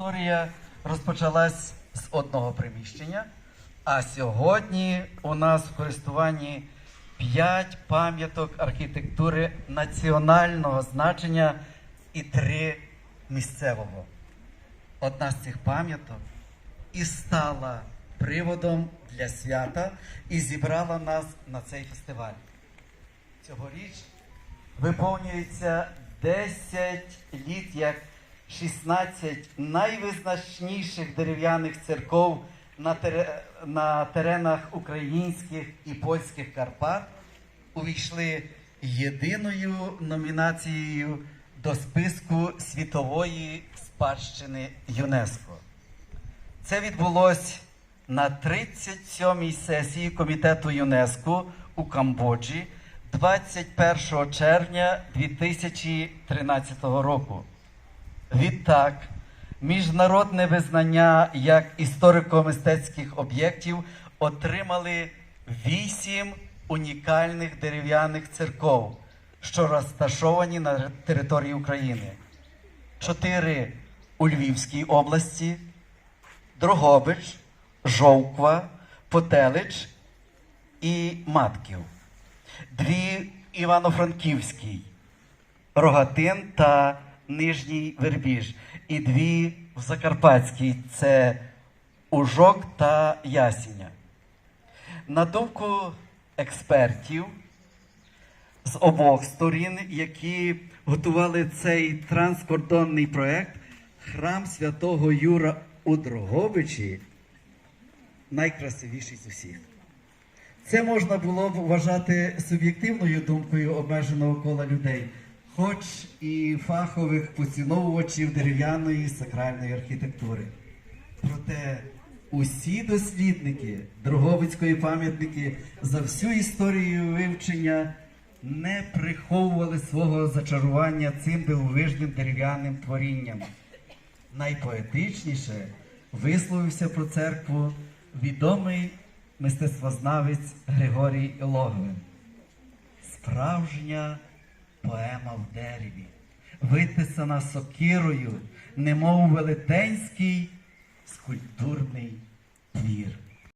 Історія розпочалась з одного приміщення, а сьогодні у нас в користуванні п'ять пам'яток архітектури національного значення і три місцевого. Одна з цих пам'яток і стала приводом для свята і зібрала нас на цей фестиваль. Цьогоріч виповнюється 10 літ як 16 найвизначніших дерев'яних церков на, тере- на теренах українських і польських Карпат увійшли єдиною номінацією до списку світової спадщини ЮНЕСКО. Це відбулось на 37-й сесії Комітету ЮНЕСКО у Камбоджі 21 червня 2013 року. Відтак, міжнародне визнання як історико-мистецьких об'єктів отримали вісім унікальних дерев'яних церков, що розташовані на території України. Чотири у Львівській області, Дрогобич, Жовква, Потелич і Матків. Дві Івано-Франківській, Рогатин та Нижній Вербіж. І дві в Закарпатській це Ужок та Ясіня. На думку експертів з обох сторін, які готували цей транскордонний проект, храм святого Юра у Дрогобичі найкрасивіший з усіх. Це можна було б вважати суб'єктивною думкою обмеженого кола людей, хоч і фахових поціновувачів дерев'яної сакральної архітектури. Проте усі дослідники Дрогобицької пам'ятники за всю історію вивчення не приховували свого зачарування цим дивовижним дерев'яним творінням. Найпоетичніше висловився про церкву відомий мистецтвознавець Григорій Логвин. Справжня поема в дереві, витисана сокирою, немов велетенський скульптурний твір.